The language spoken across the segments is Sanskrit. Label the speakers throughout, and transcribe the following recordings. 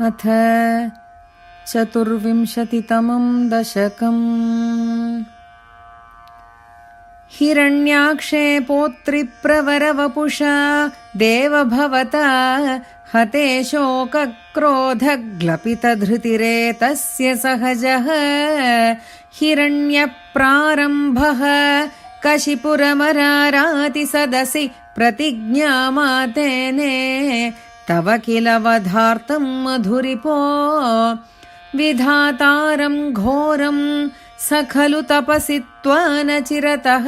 Speaker 1: अथ चतुर्विंशतितमं दशकम्। हिरण्याक्षे पोत्रिप्रवरवपुषा देव भवता हते शोकक्रोधग्लपितधृतिरेतस्य सहजः। हिरण्यप्रारम्भः कशिपुरमराराति सदसि प्रतिज्ञामातेने तव किल वधार्तम् मधुरिपो? विधातारम् घोरम् स खलु तपसि त्वा न चिरतः।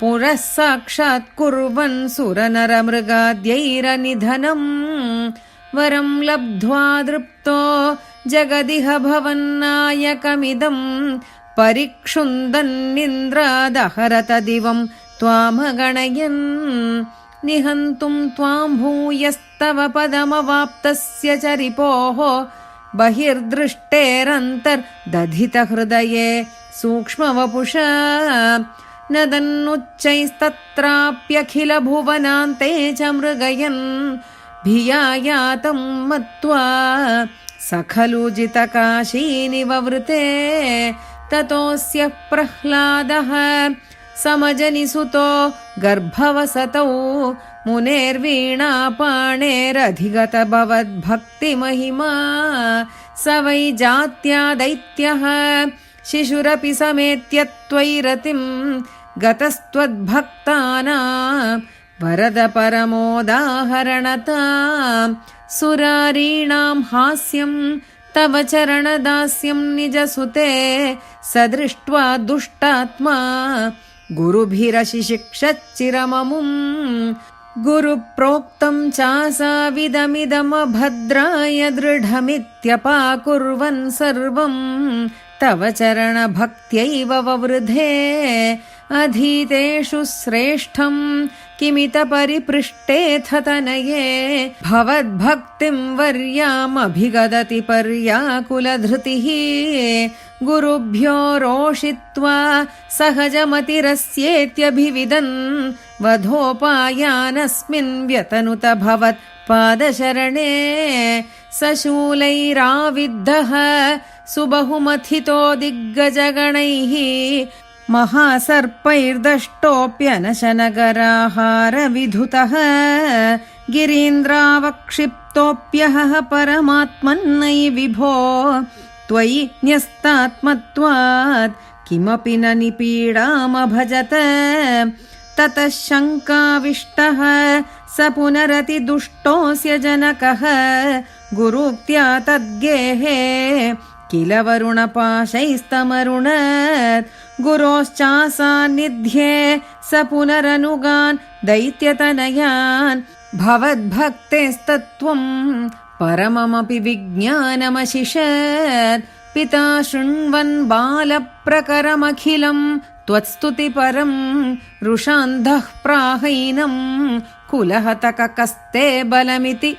Speaker 1: पुरः साक्षात् कुर्वन् सुरनरमृगाद्यैरनिधनम् वरम् लब्ध्वा दृप्तो जगदिह भवन्नायकमिदम् परिक्षुन्दन्निन्द्रादहरत दिवम् त्वामगणयन् निहन्तुम् त्वाम् भूयस्तव पदमवाप्तस्य च रिपोः बहिर्दृष्टेरन्तर्दधितहृदये सूक्ष्मवपुषा। न दन्नुच्चैस्तत्राप्यखिलभुवनान्ते च मृगयन् भिया यातम् मत्वा स खलु जितकाशीनिववृते ततोऽस्य प्रह्लादः समजनिसुतो गर्भवसतौ मुनेर्वीणापाणेरधिगत भवद्भक्तिमहिमा स वै जात्या दैत्यः, शिशुरपि समेत्य त्वयि गतस्त्वद्भक्ताना वरद परमोदाहरणता सुरारीणाम् हास्यम्, तव चरणदास्यम् निजसुते स दृष्ट्वा दुष्टात्मा। गुरुभिरशिशिक्षच्चिरममुम्। गुरुप्रोक्तम् चासाविदमिदमभद्राय दृढमित्यपाकुर्वन् सर्वम्। तव चरणभक्त्यैव ववृधे। अधीतेषु श्रेष्ठम् किमित परिपृष्टेऽथ तनये भवद्भक्तिम् वर्यामभिगदति पर्याकुलधृतिः गुरुभ्यो रोषित्वा सहजमतिरस्येत्यभिविदन् वधोपायानस्मिन् व्यतनुत भवत्पादशरणे सशूलैराविद्धः सुबहुमथितो दिग्गजगणैः महासर्पैर्दष्टोऽप्यनशनगराहारविधुतः गिरीन्द्रावक्षिप्तोऽप्यहः परमात्मन्नै विभो त्वयि न्यस्तात्मत्वात् किमपि न निपीडामभजत। ततः शङ्काविष्टः स पुनरतिदुष्टोऽस्य जनकः। गुरुक्त्या तद्गेहे किल वरुणपाशैस्तमरुणत्। गुरोश्चासान्निध्ये स पुनरनुगान् दैत्यतनयान् भवद्भक्तेस्तत्त्वम् परममपि विज्ञानमशिषत् पिता शृण्वन् बालप्रकरमखिलम् त्वत्स्तुतिपरम् रुषान्धः प्राहैनम् कुलहतककस्ते बलमिति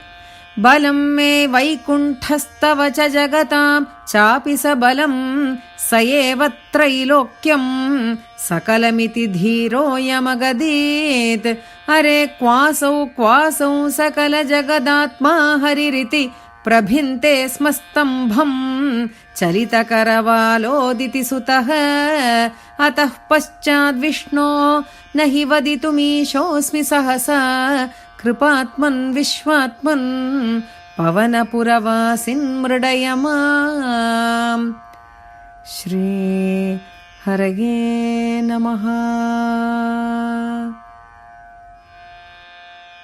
Speaker 1: बलम् मे वैकुण्ठस्तव च जगताम् चापि स बलम् स एव त्रैलोक्यम् सकलमिति धीरोऽयमगदीत्। अरे क्वासौ क्वासौ सकलजगदात्मा हरिरिति प्रभिन्ते स्म स्तम्भम् चलितकरवालोदिति सुतः। अतः पश्चाद्विष्णो न हि वदितुमीशोऽस्मि सहसा। कृपात्मन् विश्वात्मन् पवनपुरवासिन् मृडय माम् श्री हरये नमः